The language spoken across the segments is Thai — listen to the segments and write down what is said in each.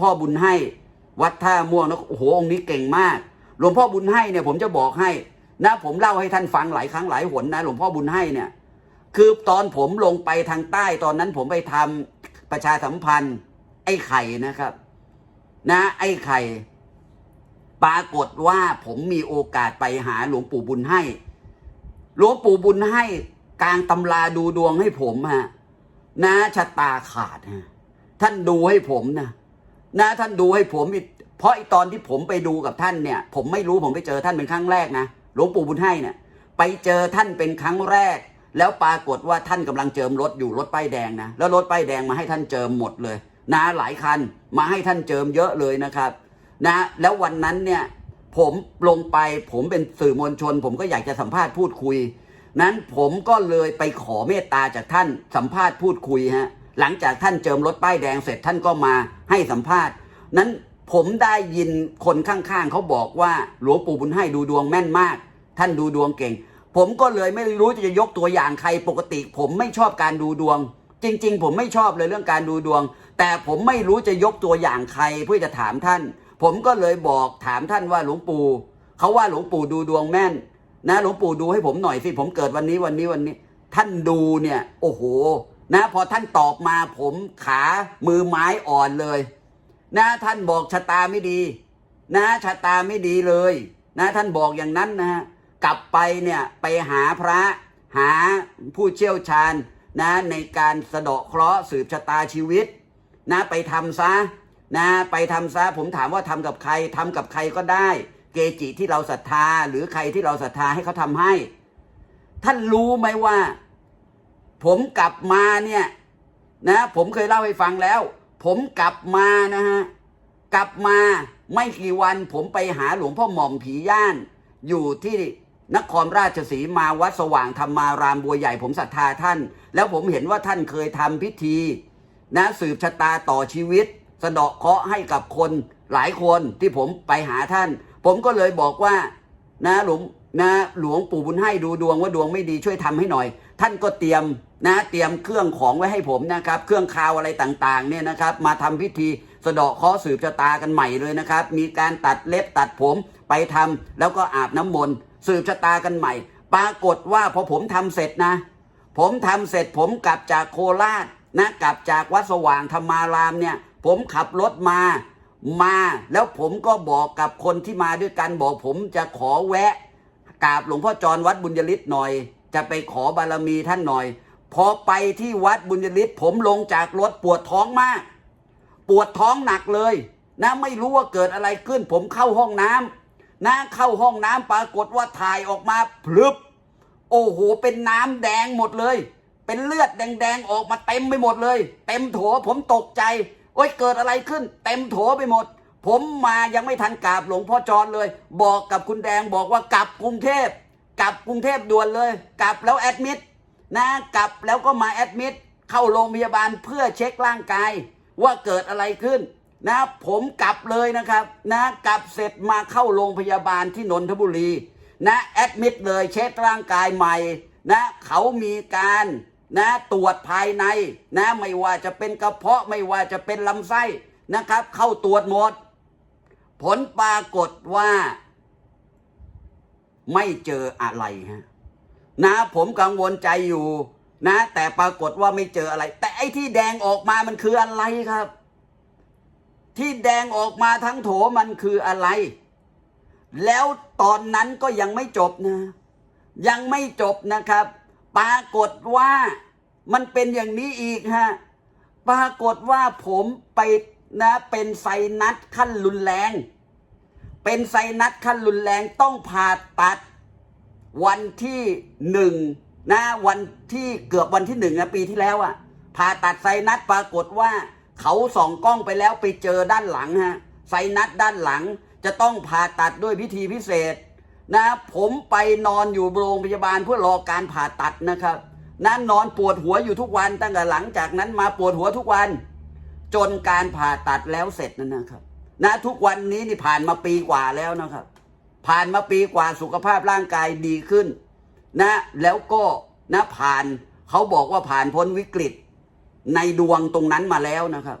พ่อบุญให้วัดท่าม่วงนะโอ้โหองค์นี้เก่งมากหลวงพ่อบุญให้เนี่ยผมจะบอกให้นะผมเล่าให้ท่านฟังหลายครั้งหลายหนนะหลวงพ่อบุญให้เนี่ย คือตอนผมลงไปทางใต้ตอนนั้นผมไปทำประชาสัมพันธ์ ไอ้ไข่นะครับ นะไอ้ไข่ ปรากฏว่าผมมีโอกาสไปหาหลวงปู่บุญให้ หลวงปู่บุญให้กลางตำราดูดวงให้ผมฮะนะชะตาขาดฮะท่านดูให้ผมนะ นะท่านดูให้ผมเพราะไอตอนที่ผมไปดูกับท่านเนี่ย ผมไม่รู้ผมไปเจอท่านเป็นครั้งแรกนะหลวงปู่บุญให้เนี่ยไปเจอท่านเป็นครั้งแรก แล้วปรากฏว่าท่านกำลังเจิมรถอยู่รถป้ายแดงนะแล้วรถป้ายแดงมาให้ท่านเจิมหมดเลยนะหลายคันมาให้ท่านเจิมเยอะเลยนะครับนะแล้ววันนั้นเนี่ยผมลงไปผมเป็นสื่อมวลชน ผมก็อยากจะสัมภาษณ์พูดคุย นั้นผมก็เลยไปขอเมตตาจากท่านสัมภาษณ์พูดคุยฮะ หลังจากท่านเจิมรถป้ายแดงเสร็จท่านก็มาให้สัมภาษณ์ นั้นผมได้ยินคนข้างๆเขาบอกว่าหลวงปู่บุญให้ดูดวงแม่นมาก ท่านดูดวงเก่ง ผมก็เลยไม่รู้จะยกตัวอย่างใครปกติ ผมไม่ชอบการดูดวง จริง ๆ ผมไม่ชอบเลยเรื่องการดูดวง แต่ผมไม่รู้จะยกตัวอย่างใครเพื่อจะถามท่าน ผมก็เลยบอกถามท่านว่าหลวงปู่เขาว่าหลวงปู่ดูดวงแม่น นะหลวงปู่ดูให้ผมหน่อยสิผมเกิดวันนี้วันนี้วันนี้ ท่านดูเนี่ย โอ้โห นะพอท่านตอบมาผมขามือไม้อ่อนเลย นะท่านบอกชะตาไม่ดี นะชะตาไม่ดีเลย นะท่านบอกอย่างนั้นนะฮะกลับไปเนี่ยไปหาพระหาผู้เชี่ยวชาญนะในการสะเดาะเคราะห์สืบชะตาชีวิต นะไปทำซะนะไปทำซะผมถามว่าทำกับใครทำกับใครก็ได้ เกจิที่เราศรัทธา หรือใครที่เราศรัทธาให้เขาทำให้ ท่านรู้ไหมว่า ผมกลับมาเนี่ยนะผมเคยเล่าให้ฟังแล้ว ผมกลับมานะฮะกลับมาไม่กี่วันผมไปหาหลวงพ่อหม่อมผีย่าน อยู่ที่นครราชสีมาวัดสว่างธรรมารามบัวใหญ่ผมศรัทธาท่าน แล้วผมเห็นว่าท่านเคยทำพิธี นะสืบชะตาต่อชีวิต สะเดาะเคราะห์ให้กับคนหลายคนที่ผมไปหาท่าน ผมก็เลยบอกว่า นะหลวงนะหลวงปู่บุญให้ดูดวงว่าดวงไม่ดีช่วยทำให้หน่อย ท่านก็เตรียมนะเตรียมเครื่องของไว้ให้ผมนะครับ เครื่องคาวอะไรต่างๆเนี่ยนะครับ มาทำพิธีสะเดาะเคราะห์สืบชะตากันใหม่เลยนะครับ มีการตัดเล็บตัดผมไปทำแล้วก็อาบน้ำมนต์สืบชะตากันใหม่ ปรากฏว่าพอผมทำเสร็จนะ ผมทำเสร็จผมกลับจากโคราชนะกลับจากวัดสว่างธรรมารามเนี่ย ผมขับรถมามาแล้วผมก็บอกกับคนที่มาด้วยกันบอกผมจะขอแวะกราบหลวงพ่อจรวัดบุญยฤทธิ์หน่อย จะไปขอบารมีท่านหน่อย พอไปที่วัดบุญยฤทธิ์ผมลงจากรถปวดท้องมาก ปวดท้องหนักเลยนะไม่รู้ว่าเกิดอะไรขึ้น ผมเข้าห้องน้ำนะเข้าห้องน้ำปรากฏว่าถ่ายออกมาพลึบ โอ้โห เป็นน้ำแดงหมดเลย เป็นเลือดแดงๆออกมาเต็มไปหมดเลย เต็มโถผมตกใจโอ้ยเกิดอะไรขึ้น เต็มโถไปหมด ผมมายังไม่ทันกราบหลวงพ่อจรเลย บอกกับคุณแดงบอกว่ากลับกรุงเทพ กลับกรุงเทพด่วนเลย กลับแล้วแอดมิดนะกลับแล้วก็มาแอดมิดเข้าโรงพยาบาลเพื่อเช็คร่างกาย ว่าเกิดอะไรขึ้นนะผมกลับเลยนะครับนะกลับเสร็จมาเข้าโรงพยาบาลที่นนทบุรีนะแอดมิดเลยเช็คร่างกายใหม่นะเขามีการนะตรวจภายในนะไม่ว่าจะเป็นกระเพาะไม่ว่าจะเป็นลำไส้นะครับ เข้าตรวจหมด ผลปรากฏว่า ไม่เจออะไรฮะนะผมกังวลใจอยู่นะ แต่ปรากฏว่าไม่เจออะไร แต่ไอ้ที่แดงออกมามันคืออะไรครับ ที่แดงออกมาทั้งโถมันคืออะไร แล้วตอนนั้นก็ยังไม่จบนะ ยังไม่จบนะครับ ปรากฏว่ามันเป็นอย่างนี้อีกฮะปรากฏว่าผมไปนะเป็นไซนัสขั้นรุนแรง เป็นไซนัสขั้นรุนแรงต้องผ่าตัดวันที่หนึ่งนะวันที่เกือบวันที่หนึ่งนะปีที่แล้วอะ่ะผ่าตัดไซนัสปรากฏว่า เขาส่องกล้องไปแล้วไปเจอด้านหลังฮะไซนัสด้านหลังจะต้องผ่าตัดด้วยพิธีพิเศษนะผมไปนอนอยู่โรงพยาบาลเพื่อรอการผ่าตัดนะครับนะนอนปวดหัวอยู่ทุกวันตั้งแต่หลังจากนั้นมาปวดหัวทุกวัน จนการผ่าตัดแล้วเสร็จนั่นนะครับ นะทุกวันนี้นี่ผ่านมาปีกว่าแล้วนะครับ ผ่านมาปีกว่าสุขภาพร่างกายดีขึ้น นะแล้วก็นะผ่านเขาบอกว่าผ่านพ้นวิกฤตในดวงตรงนั้นมาแล้วนะครับ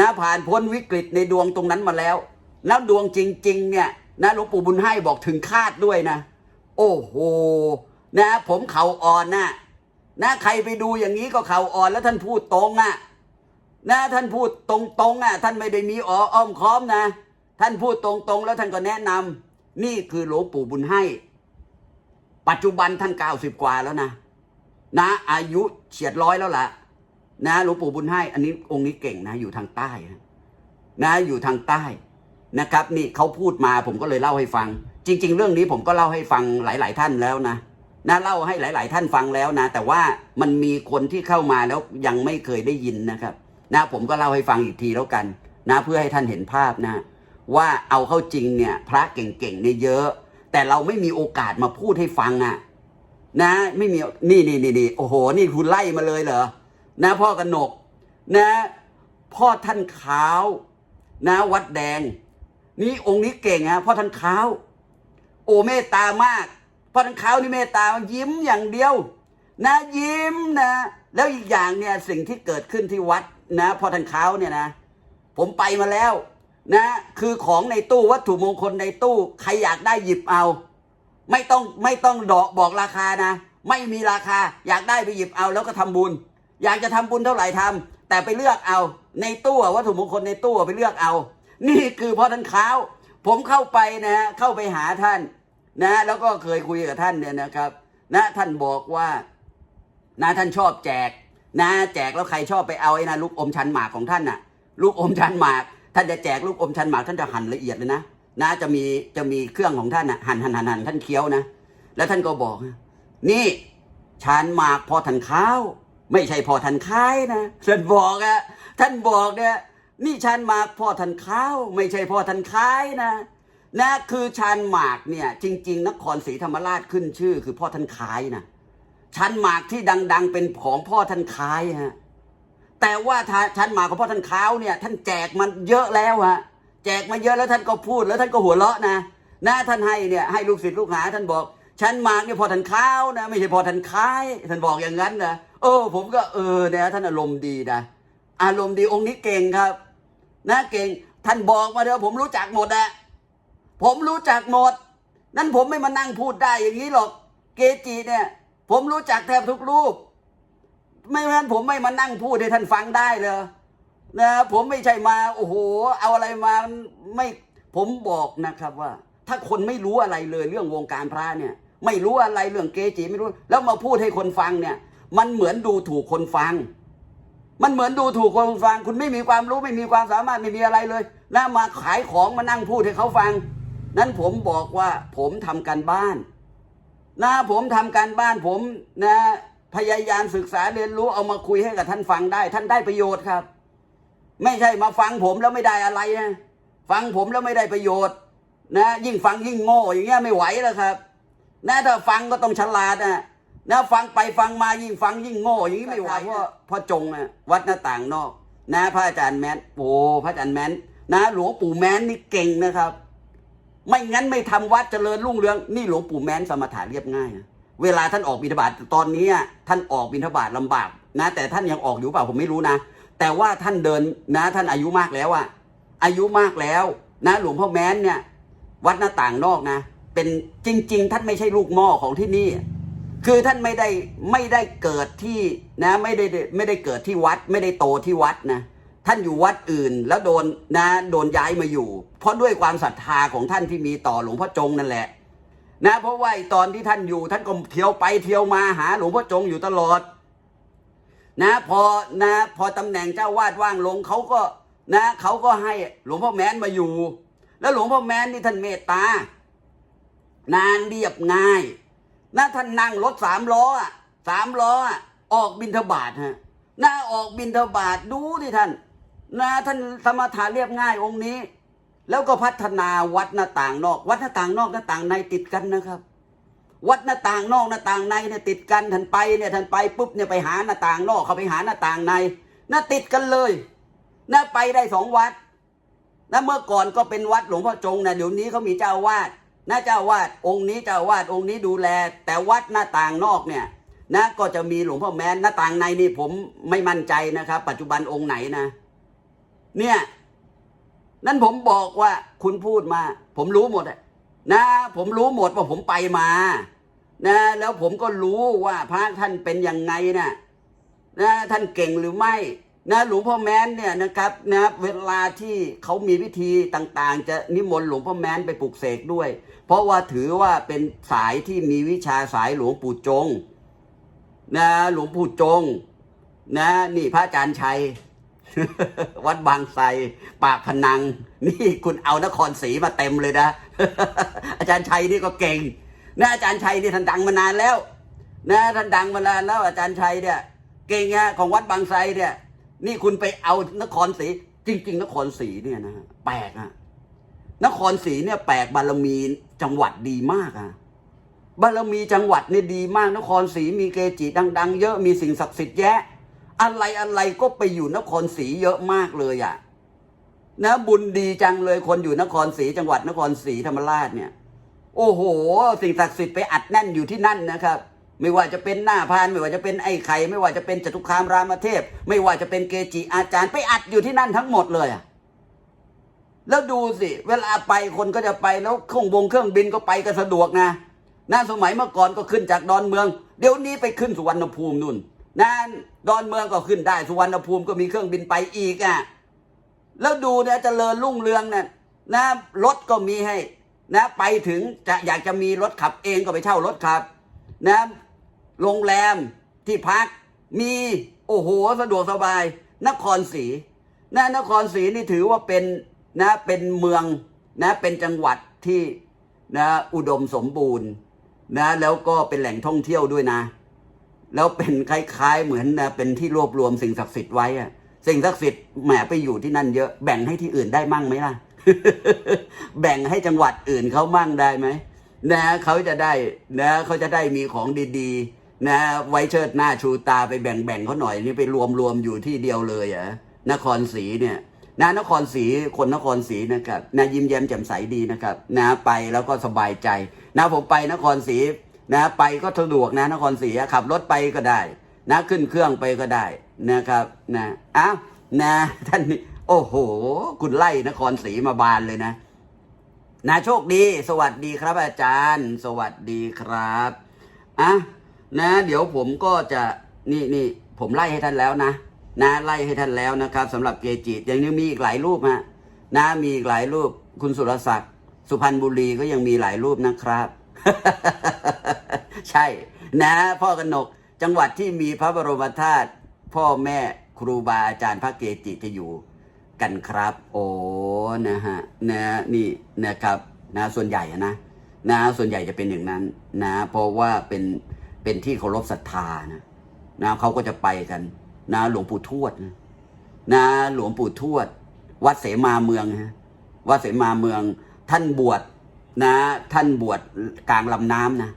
นะผ่านพ้นวิกฤตในดวงตรงนั้นมาแล้วแล้วดวงจริง ๆ เนี่ยนะหลวงปู่บุญให้บอกถึงคาดด้วยนะ โอ้โหนะ ผมเข่าอ่อนนะนะใครไปดูอย่างนี้ก็เข่าอ่อนแล้วท่านพูดตรงอะ นะท่านพูดตรงๆอะท่านไม่ได้มีอ้ออ้อมค้อมนะ ท่านพูดตรงๆ แล้วท่านก็แนะนำนี่คือหลวงปู่บุญให้ ปัจจุบันท่านเก้าสิบกว่าแล้วนะนะอายุเฉียดร้อยแล้วล่ะนะหลวงปู่บุญให้ อันนี้องค์นี้เก่งนะ อยู่ทางใต้นะนะอยู่ทางใต้นะครับ นี่เขาพูดมาผมก็เลยเล่าให้ฟัง จริง ๆ เรื่องนี้ผมก็เล่าให้ฟังหลาย ๆ ท่านแล้วนะนะเล่าให้หลาย ๆ ท่านฟังแล้วนะ แต่ว่ามันมีคนที่เข้ามาแล้วยังไม่เคยได้ยินนะครับ นะผมก็เล่าให้ฟังอีกทีแล้วกันนะเพื่อให้ท่านเห็นภาพนะ ว่าเอาเข้าจริงเนี่ยพระเก่งๆเนี่ยเยอะ แต่เราไม่มีโอกาสมาพูดให้ฟังอะนะไม่มีนี่นี่นี่นี่โอ้โห นี่คุณไล่มาเลยเหรอนะพ่อกนกนะ พ่อท่านขาวนะวัดแดง นี่องค์นี้เก่งฮะพ่อท่านขาว โอ้เมตตามาก พ่อท่านขาวนี่เมตตายิ้มอย่างเดียว นะยิ้มนะ แล้วอีกอย่างเนี่ยสิ่งที่เกิดขึ้นที่วัด นะพอท่านขาเนี่ยนะ ผมไปมาแล้ว นะ คือของในตู้วัตถุมงคลในตู้ ใครอยากได้หยิบเอา ไม่ต้องไม่ต้องดอกบอกราคานะ ไม่มีราคาอยากได้ไปหยิบเอาแล้วก็ทำบุญ อยากจะทำบุญเท่าไหร่ทำแต่ไปเลือกเอา ในตู้วัตถุมงคลในตู้ไปเลือกเอา นี่คือพอท่านขาผมเข้าไปนะฮะเข้าไปหาท่านนะแล้วก็เคยคุยกับท่านเนี่ยนะครับ นะท่านบอกว่านะท่านชอบแจก นะแจกแล้วใครชอบไปเอาไอ้นะลูกอมชันหมากของท่านน่ะ ลูกอมชันหมาก ท่านจะแจกลูกอมชันหมากท่านจะหั่นละเอียดเลยนะนะจะมีจะมีเครื่องของท่านน่ะหั่นหั่นหั่นหั่นท่านเคี้ยวนะ แล้วท่านก็บอก นี่ชันหมากพอทันข้าว ไม่ใช่พอทันคายนะท่านบอกอะท่านบอกเนี่ยนี่ชันหมากพอทันข้าว ไม่ใช่พอทันคายนะนะคือชันหมากเนี่ยจริง ๆ นครศรีธรรมราชขึ้นชื่อ คือพ่อท่านคายนะ ชั้นหมากที่ดัง ๆ เป็นของพ่อท่านคายฮะแต่ว่าถ้าชั้นหมากของพ่อท่านค้าวเนี่ย ท่านแจกมันเยอะแล้วฮะแจกมาเยอะแล้วท่านก็พูดแล้วท่านก็หัวเราะนะนะท่านให้เนี่ยให้ลูกศิษย์ลูกหา ท่านบอกชั้นหมากเนี่ยพ่อท่านค้าวนะ ไม่ใช่พ่อท่านคาย ท่านบอกอย่างนั้นนะเออ ผมก็เออเนี่ยท่านอารมณ์ดีนะอารมณ์ดีองค์นี้เก่งครับ นะเก่งท่านบอกมาเถอะผมรู้จักหมดอะผมรู้จักหมด นั่นผมไม่มานั่งพูดได้อย่างนี้หรอก เกจิเนี่ย ผมรู้จักแทบทุกรูป ไม่งั้นผมไม่มานั่งพูดให้ท่านฟังได้เลยนะผมไม่ใช่มา โอ้โห เอาอะไรมาไม่ผมบอกนะครับว่า ถ้าคนไม่รู้อะไรเลยเรื่องวงการพระเนี่ย ไม่รู้อะไรเรื่องเกจิไม่รู้ แล้วมาพูดให้คนฟังเนี่ย มันเหมือนดูถูกคนฟัง มันเหมือนดูถูกคนฟัง คุณไม่มีความรู้ไม่มีความสามารถไม่มีอะไรเลยนะมาขายของมานั่งพูดให้เขาฟัง นั้นผมบอกว่าผมทำการบ้าน นะผมทำการบ้านผมนะ พยายามศึกษาเรียนรู้เอามาคุยให้กับท่านฟังได้ ท่านได้ประโยชน์ครับ ไม่ใช่มาฟังผมแล้วไม่ได้อะไรนะฟังผมแล้วไม่ได้ประโยชน์ นะ ยิ่งฟังยิ่งโง่อย่างเงี้ยไม่ไหวแล้วครับนะถ้าฟังก็ต้องฉลาดนะนะฟังไปฟังมายิ่งฟังยิ่งโง่อย่างนี้ไม่ไหวเพราะพ่อจงนะวัดหน้าต่างนอก นะ พระอาจารย์แมนโอ้พระอาจารย์แมนนะ หลวงปู่แมนนี่เก่งนะครับ ไม่งั้นไม่ทำวัดเจริญรุ่งเรือง นี่หลวงปู่แม้นสมถะเรียบง่ายนะเวลาท่านออกบิณฑบาตตอนนี้อะท่านออกบิณฑบาตลำบากนะแต่ท่านยังออกอยู่เปล่าผมไม่รู้นะ แต่ว่าท่านเดินนะ ท่านอายุมากแล้วอะอายุมากแล้วนะ หลวงพ่อแม้นเนี่ย วัดหน้าต่างนอกนะ เป็นจริง ๆ ท่านไม่ใช่ลูกหม้อของที่นี่ คือท่านไม่ได้ไม่ได้เกิดที่นะ ไม่ได้ไม่ได้เกิดที่วัด ไม่ได้โตที่วัดนะ ท่านอยู่วัดอื่นแล้วโดนนะโดนย้ายมาอยู่ เพราะด้วยความศรัทธาของท่านที่มีต่อหลวงพ่อจงนั่นแหละ นะ เพราะว่าตอนที่ท่านอยู่ ท่านก็เที่ยวไปเที่ยวมาหาหลวงพ่อจงอยู่ตลอด นะพอนะพอตำแหน่งเจ้าวาดว่างลงเขาก็นะเขาก็ให้หลวงพ่อแม้นมาอยู่ แล้วหลวงพ่อแม้นนี่ท่านเมตตานางเรียบง่ายนะท่านนั่งรถสามล้อสามล้ออออกบินทบาทฮะนะออกบินทบาทดูที่ท่าน นะท่านสมถะเรียบง่ายองค์นี้ แล้วก็พัฒนาวัดหน้าต่างนอก วัดหน้าต่างนอกหน้าต่างในติดกันนะครับ วัดหน้าต่างนอกหน้าต่างในเนี่ยติดกันท่านไปเนี่ยท่านไปปุ๊บเนี่ยไปหาหน้าต่างนอกเขาไปหาหน้าต่างในน่าติดกันเลยน่าไปได้สองวัดนะเมื่อก่อนก็เป็นวัดหลวงพ่อจงนะเดี๋ยวนี้เขามีเจ้าวาดนะเจ้าวาดองค์นี้เจ้าวาดองค์นี้ดูแล แต่วัดหน้าต่างนอกเนี่ยนะก็จะมีหลวงพ่อแม้นหน้าต่างในนี่ผมไม่มั่นใจนะครับ ปัจจุบันองค์ไหนนะ เนี่ย นั่นผมบอกว่าคุณพูดมา ผมรู้หมดอะนะผมรู้หมดว่าผมไปมา นะ แล้วผมก็รู้ว่าพระท่านเป็นยังไงนะนะท่านเก่งหรือไม่ นะหลวงพ่อแม้นเนี่ยนะครับนะเวลาที่เขามีวิธีต่างๆ จะนิมนต์หลวงพ่อแม้นไปปลุกเสกด้วย เพราะว่าถือว่าเป็นสายที่มีวิชาสายหลวงปู่จง นะหลวงปู่จง นะนี่พระอาจารย์ชัย วัดบางไทรปากพนัง นี่คุณเอานครศรีมาเต็มเลยนะ อาจารย์ชัยนี่ก็เก่งนะอาจารย์ชัยนี่ท่านดังมานานแล้วนะท่านดังมานานแล้วอาจารย์ชัยเนี่ย เก่งอะของวัดบางไทรเนี่ย นี่คุณไปเอานครศรีจริง ๆ นครศรีเนี่ยนะแปลกอะนครศรีเนี่ยแปลกบารมีจังหวัดดีมากอะบารมีจังหวัดเนี่ยดีมากนครศรีมีเกจิดัง ๆ เยอะมีสิ่งศักดิ์สิทธิ์แยะ อะไรอะไรก็ไปอยู่นครศรีเยอะมากเลยอะนะ บุญดีจังเลยคนอยู่นครศรีจังหวัดนครศรีธรรมราชเนี่ย โอ้โห สิ่งศักดิ์สิทธิ์ไปอัดแน่นอยู่ที่นั่นนะครับ ไม่ว่าจะเป็นหน้าพาน ไม่ว่าจะเป็นไอ้ไข่ไม่ว่าจะเป็นจตุคามรามเทพ ไม่ว่าจะเป็นเกจิอาจารย์ไปอัดอยู่ที่นั่นทั้งหมดเลยอะแล้วดูสิ เวลาไปคนก็จะไปแล้วเครื่องบงเครื่องบินก็ไปกันสะดวกนะน่าสมัยเมื่อก่อนก็ขึ้นจากดอนเมือง เดี๋ยวนี้ไปขึ้นสุวรรณภูมินู่น นั่นดอนเมืองก็ขึ้นได้สุวรรณภูมิก็มีเครื่องบินไปอีกอะแล้วดูเนี่ยเจริญรุ่งเรืองเนี่ยนะรถก็มีให้นะไปถึงจะอยากจะมีรถขับเองก็ไปเช่ารถขับนะโรงแรมที่พักมีโอ้โหสะดวกสบาย นครศรีนะนครศรีนี่ถือว่าเป็นนะเป็นเมืองนะเป็นจังหวัดที่นะอุดมสมบูรณ์นะแล้วก็เป็นแหล่งท่องเที่ยวด้วยนะ แล้วเป็นคล้ายๆ เหมือนนะเป็นที่รวบรวมสิ่งศักดิ์สิทธิ์ไว้อะสิ่งศักดิ์สิทธิ์แหมไปอยู่ที่นั่นเยอะแบ่งให้ที่อื่นได้มั่งไหมล่ะ แบ่งให้จังหวัดอื่นเขามั่งได้ไหมนะเขาจะได้นะเขาจะได้มีของดีๆ นะไว้เชิดหน้าชูตาไปแบ่งๆเขาหน่อยนี่ไปรวมๆอยู่ที่เดียวเลยเหรอะนครศรีเนี่ยนะนครศรีคนนครศรีนะครับนะยิ้มแย้มแจ่มใสดีนะครับนะไปแล้วก็สบายใจนะผมไปนครศรี นะไปก็สะดวกนะนครศรีขับรถไปก็ได้ นะขึ้นเครื่องไปก็ได้นะครับนะอ้าวนะท่านนี่โอ้โห คุณไล่นครศรีมาบานเลยนะนะโชคดี สวัสดีครับอาจารย์ สวัสดีครับอะนะ เดี๋ยวผมก็จะนี่นี่ผมไล่ให้ท่านแล้วนะนะไล่ให้ท่านแล้วนะครับสำหรับเกจิยังยังมีอีกหลายรูปฮะนะมีอีกหลายรูปคุณสุรศักดิ์สุพรรณบุรีก็ยังมีหลายรูปนะครับ ใช่ นะพ่อกนกจังหวัดที่มีพระบรมธาตุพ่อแม่ครูบาอาจารย์พระเกจิจะอยู่กันครับ โอ้นะฮะนะนี่นะครับนะส่วนใหญ่อะนะนะส่วนใหญ่จะเป็นอย่างนั้นนะเพราะว่าเป็นเป็นที่เคารพศรัทธานะนะเขาก็จะไปกัน นะหลวงปู่ทวดนะนะหลวงปู่ทวด วัดเสมาเมืองฮะวัดเสมาเมือง ท่านบวชนะ ท่านบวชกลางลำน้ำนะ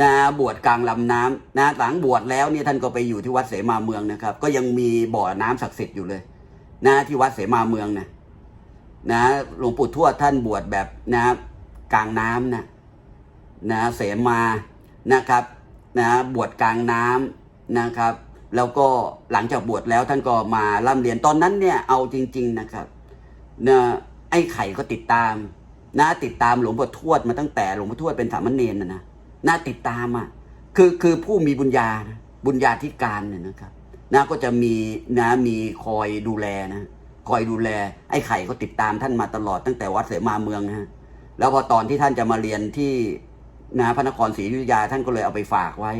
นะบวชกลางลำน้ำนะหลังบวชแล้วเนี่ยท่านก็ไปอยู่ที่วัดเสมาเมืองนะครับ ก็ยังมีบ่อน้ำศักดิ์สิทธิ์อยู่เลยนะที่วัดเสมาเมืองนะนะหลวงปู่ทวดท่านบวชแบบนะกลางน้ำนะนะเสมานะครับนะบวชกลางน้ำนะครับ แล้วก็หลังจากบวชแล้วท่านก็มาร่ำเรียนตอนนั้นเนี่ยเอาจริง ๆนะครับนะไอ้ไข่ก็ติดตามนะติดตามหลวงปู่ทวดมาตั้งแต่หลวงปู่ทวดเป็นสามเณรนะนะ น่าติดตามอะคือคือผู้มีบุญญาบุญญาธิการเนี่ยนะครับนะก็จะมีนะมีคอยดูแลนะคอยดูแล ไอ้ไข่ก็ติดตามท่านมาตลอดตั้งแต่วัดเสมาเมืองนะฮะแล้วพอตอนที่ท่านจะมาเรียนที่นะพระนครศรีอยุธยาท่านก็เลยเอาไปฝากไว้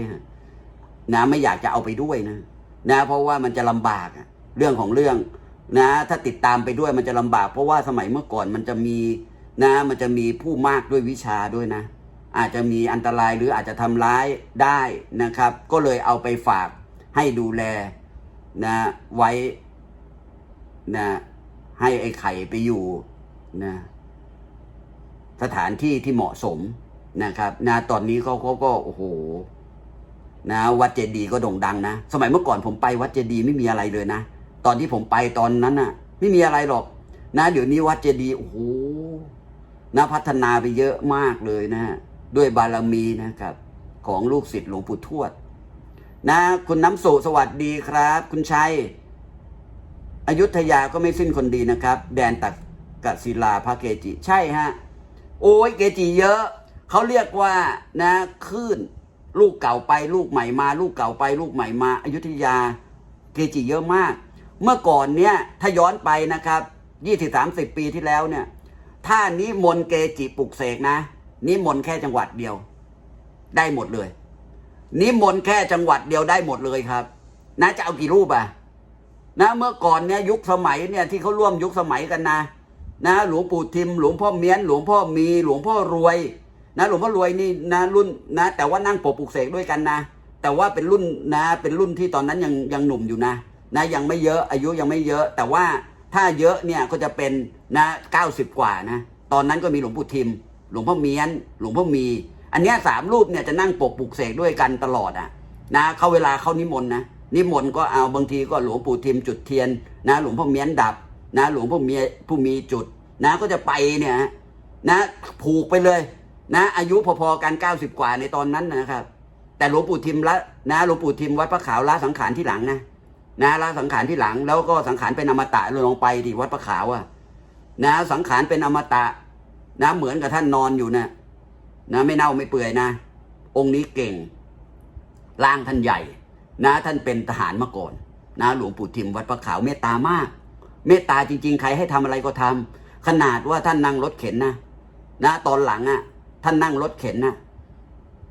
นะไม่อยากจะเอาไปด้วยนะนะเพราะว่ามันจะลำบากเรื่องของเรื่องนะ ถ้าติดตามไปด้วยมันจะลำบาก เพราะว่าสมัยเมื่อก่อนมันจะมีนะ มันจะมีผู้มากด้วยวิชาด้วยนะ อาจจะมีอันตรายหรืออาจจะทำร้ายได้นะครับ ก็เลยเอาไปฝากให้ดูแลนะไว้นะให้ไอ้ไข่ไปอยู่นะสถานที่ที่เหมาะสมนะครับนะตอนนี้เขาเขาก็โอ้โหนะวัดเจดีย์ก็โด่งดังนะ สมัยเมื่อก่อนผมไปวัดเจดีย์ไม่มีอะไรเลยนะ ตอนที่ผมไปตอนนั้นน่ะ ไม่มีอะไรหรอก นะ เดี๋ยวนี้วัดเจดีย์โอ้โหนะพัฒนาไปเยอะมากเลยนะฮะ ด้วยบารมีนะครับ ของลูกศิษย์หลวงปู่ทวด นะ คุณน้ำสุสวัสดีครับ คุณชัยอยุธยาก็ไม่สิ้นคนดีนะครับ แดนตักกศิลาพระเกจิ ใช่ฮะ โอ้ยเกจิเยอะ เขาเรียกว่านะคลื่นลูกเก่าไปลูกใหม่มา ลูกเก่าไปลูกใหม่มาอยุธยาเกจิเยอะมาก เมื่อก่อนเนี่ยถ้าย้อนไปนะครับยี่สิบสามสิบปีที่แล้วเนี่ยถ้านิมนเกจิปลุกเสกนะ นิมนต์แค่จังหวัดเดียว ได้หมดเลย นิมนต์แค่จังหวัดเดียวได้หมดเลยครับนะจะเอากี่รูปอะนะเมื่อก่อนเนี่ยยุคสมัยเนี่ยที่เขาร่วมยุคสมัยกันนะนะหลวงปู่ทิม หลวงพ่อเมียน หลวงพ่อมี หลวงพ่อรวย นะ หลวงพ่อรวยนี่นะรุ่นนะ แต่ว่านั่งปกปลุกเสกด้วยกันนะ แต่ว่าเป็นรุ่นนะ เป็นรุ่นที่ตอนนั้นยังยังหนุ่มอยู่นะ นะยังไม่เยอะอายุยังไม่เยอะ แต่ว่าถ้าเยอะเนี่ยก็จะเป็นนะเก้าสิบกว่านะ ตอนนั้นก็มีหลวงปู่ทิม หลวงพ่อเมียน หลวงพ่อมี อันนี้สามรูปเนี่ยจะนั่งปกปลุกเสกด้วยกันตลอดอะนะเขาเวลาเข้านิมนต์นะนิมนต์ก็เอาบางทีก็หลวงปู่ทิมจุดเทียนนะหลวงพ่อเมียนดับนะหลวงพ่อเมียผู้มีจุดนะก็จะไปเนี่ยนะผูกไปเลยนะอายุพอๆกัน 90 กว่าในตอนนั้นนะครับ แต่หลวงปู่ทิมละนะหลวงปู่ทิมวัดพระขาวละสังขารที่หลังนะนะละสังขารที่หลังแล้วก็สังขารเป็นอมตะลงไปที่วัดพระขาวอะนะสังขารเป็นอมตะ นะเหมือนกับท่านนอนอยู่นะนะไม่เน่าไม่เปื่อยนะ องค์นี้เก่งร่างท่านใหญ่ นะท่านเป็นทหารมาก่อน นะหลวงปู่ทิมวัดพระขาวเมตตามาก เมตตาจริง ๆ ใครให้ทำอะไรก็ทำขนาดว่าท่านนั่งรถเข็นนะนะตอนหลังอะ่ะ ท่านนั่งรถเข็นนะ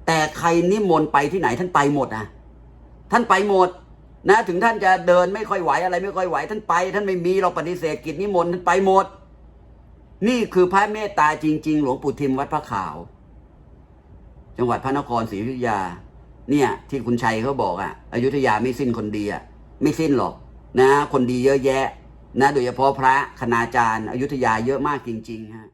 แต่ใครนิมนต์ไปที่ไหนท่านไปหมดอะท่านไปหมดนะถึงท่านจะเดินไม่ค่อยไหวอะไรไม่ค่อยไหว ท่านไป ท่านไม่มีเราปฏิเสธกิจนิมนต์ท่านไปหมด นี่คือพระเมตตาจริง ๆ หลวงปู่ทิมวัดพระขาว จังหวัดพระนครศรีอยุธยา เนี่ย ที่คุณชัยเขาบอกอะอยุธยาไม่สิ้นคนดีอะไม่สิ้นหรอกนะ คนดีเยอะแยะ นะ โดยเฉพาะพระคณาจารย์อยุธยาเยอะมากจริง ๆ ฮะ